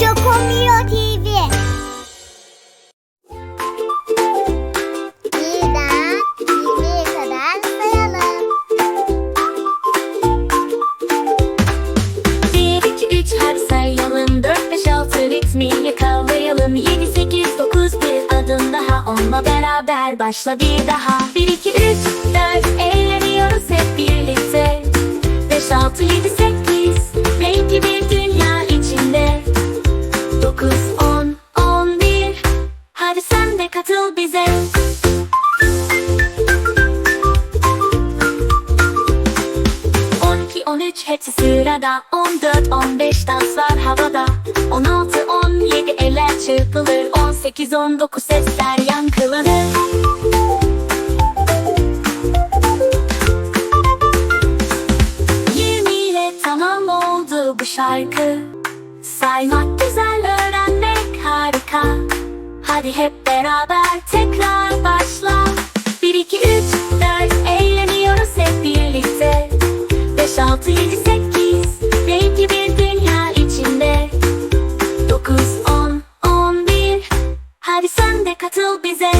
Şokomio TV. Birden yirmiye kadar sayalım. 1, 2, 3 hadi sayalım. 4, 5, 6 ritmi yakalayalım 7, 8, 9 bir adım daha. Onunla beraber başla bir daha. 1, 2, 3, 13 hepsi sırada. 14-15 danslar havada. 16-17 eller çırpılır. 18-19 sesler yankılanır. İle tamam oldu bu şarkı. Saymak güzel öğrenmek harika. Hadi hep beraber tekrar 6, 7, 8 Renkli bir dünya içinde. 9, 10, 11 Hadi sen de katıl bize.